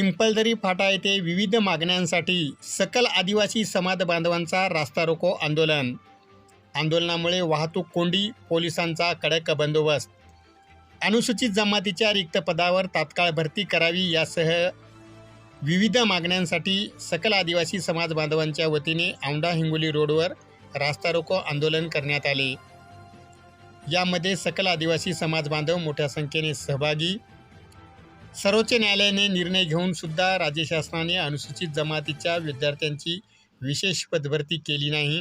पिंपळदरी फाटा येथे विविध मागण्यांसाठी सकल आदिवासी समाज बांधवांचा रास्ता रोको आंदोलन. आंदोलनामुळे वाहतूक कोंडी पोलिसांचा कडक बंदोबस्त. अनुसूचित जमातीच्या रिक्त पदावर तात्काळ भरती करावी यासह विविध मागण्यांसाठी सकल आदिवासी समाज बांधवांच्या वतीने औंढा हिंगोली रोडवर रास्ता रोको आंदोलन करण्यात आले. यामध्ये सकल आदिवासी समाज बांधव मोठ्या संख्येने सहभागी सर्वोच्च न्यायालयाने निर्णय घेऊन सुद्धा राज्य शासनाने अनुसूचित जमातीच्या विद्यार्थ्यांची विशेष पदभरती केली नाही.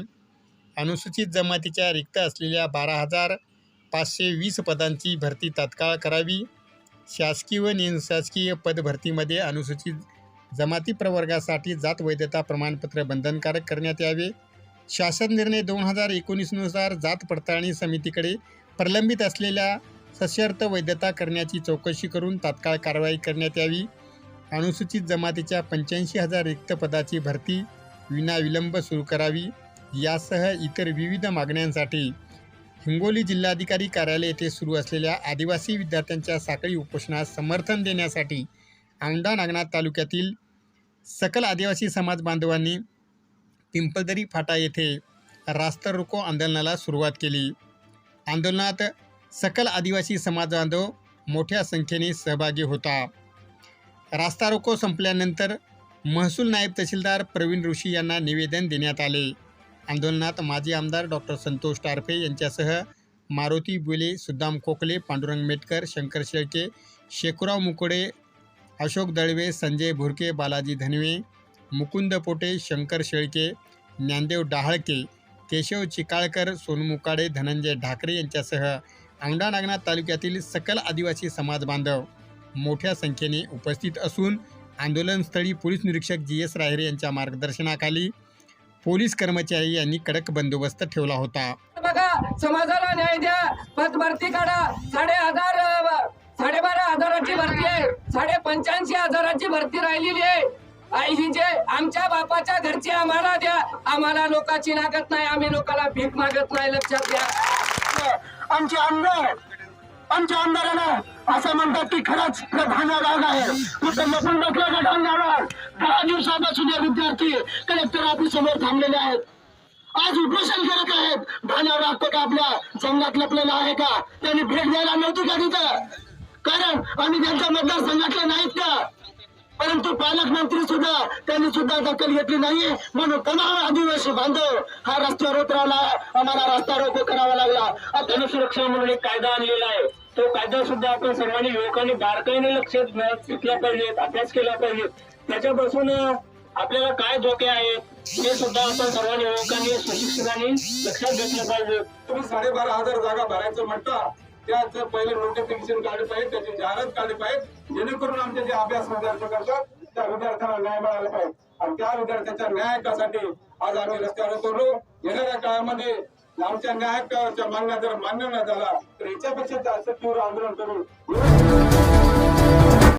अनुसूचित जमातीच्या रिक्त असलेल्या बारा हजार पाचशे वीस पदांची भरती तात्काळ करावी. शासकीय व निमशासकीय पदभरतीमध्ये अनुसूचित जमाती प्रवर्गासाठी जात वैधता प्रमाणपत्र बंधनकारक करण्यात यावे. शासन निर्णय दोन हजार एकोणीसनुसार जात पडताळणी समितीकडे प्रलंबित असलेल्या सशर्त वैधता करण्याची चौकशी करून तात्काळ कारवाई करण्यात यावी. अनुसूचित जमातीच्या पंच्याऐंशी हजार रिक्त पदाची भरती विनाविलंब सुरू करावी. यासह इतर विविध मागण्यांसाठी हिंगोली जिल्हाधिकारी कार्यालय येथे सुरू असलेल्या आदिवासी विद्यार्थ्यांच्या साखळी उपोषणास समर्थन देण्यासाठी औंढा नागनाथ तालुक्यातील सकल आदिवासी समाज बांधवांनी पिंपळदरी फाटा येथे रास्ता रोको आंदोलनाला सुरुवात केली. आंदोलनात सकल आदिवासी समाज बांधव मोठ्या संख्येने सहभागी होता. रास्ता रोको संपल्यानंतर महसूल नायब तहसीलदार प्रवीण ऋषी यांना निवेदन देण्यात आले. आंदोलनात माजी आमदार डॉक्टर संतोष टारफे यांच्यासह मारुती बुले सुद्दाम कोकले पांडुरंग मेटकर शंकर शेळके शेखुराव मुकोडे अशोक दळवे संजय भुरके बालाजी धनवे मुकुंद पोटे शंकर शेळके ज्ञानदेव डहाळके केशव चिकाळकर सोनमुकाडे धनंजय ढाकरे यांच्यासह औंढा नागनाथ तालुक्यातील सकल आदिवासी समाज बांधव मोठ्या संख्येने उपस्थित असून आंदोलनस्थळी पोलीस निरीक्षक जी एस राहेरे यांच्या मार्गदर्शनाखाली पोलीस कर्मचारी यांनी कडक बंदोबस्त ठेवला होता. बघा समाजाला न्याय द्या. पद भरती काढा. साडे हजार साडेबारा हजाराची भरती आहे. साडे पंच्याऐंशी हजाराची भरती राहिलेली आहे. आई ही जे आमच्या बापाच्या घरची आम्हाला द्या. आम्हाला लोकांची लागत नाही. आम्ही लोकांना भीक मागत नाही. लक्षात द्या आमचे आमदार आमच्या आमदारांना असं म्हणतात की खरंच प्रधान राग आहे. मग लपून बसल्या गटांगावर दहा दिवसापासून हे विद्यार्थी कलेक्टर ऑफिस समोर थांबलेले आहेत. आज उपोषण करत आहेत. धान्यावर वागतो का आपल्या जंगलात लपलेला आहे का? त्यांनी भेट द्यायला नव्हती का तिथं? कारण आम्ही त्यांच्या मतदारसंघातले नाहीत का? परंतु पालकमंत्री सुद्धा त्यांनी सुद्धा दखल घेतली नाहीये. म्हणून तमाम आदिवासी बांधव हा रस्त्यावर उतरवला आम्हाला रस्ता रोको करावा लागला. आता सुरक्षा म्हणून एक कायदा आणलेला आहे. तो कायदा सुद्धा आपण सर्वांनी युवकांनी बारकाईने लक्षात घेतला पाहिजेत अभ्यास केला पाहिजे. त्याच्यापासून आपल्याला काय धोके आहेत हे सुद्धा आपण सर्वांनी युवकांनी सुशिक्षितांनी लक्षात घेतलं पाहिजे. तुम्ही साडेबारा हजार जागा भरायचं म्हणता त्याचं पहिले नोटिफिकेशन काढले पाहिजे त्याची जाहिरात काढली पाहिजे. जेणेकरून आमचे जे अभ्यास विद्यार्थी करतात त्या विद्यार्थ्यांना न्याय मिळाला पाहिजे. आणि त्या विद्यार्थ्यांच्या न्यायकासाठी आज आम्ही रस्त्यावर उतरलो. येणाऱ्या काळामध्ये आमच्या न्यायकाच्या मागण्या जर मान्य न झाला तर याच्यापेक्षा जास्त तीव्र आंदोलन करू.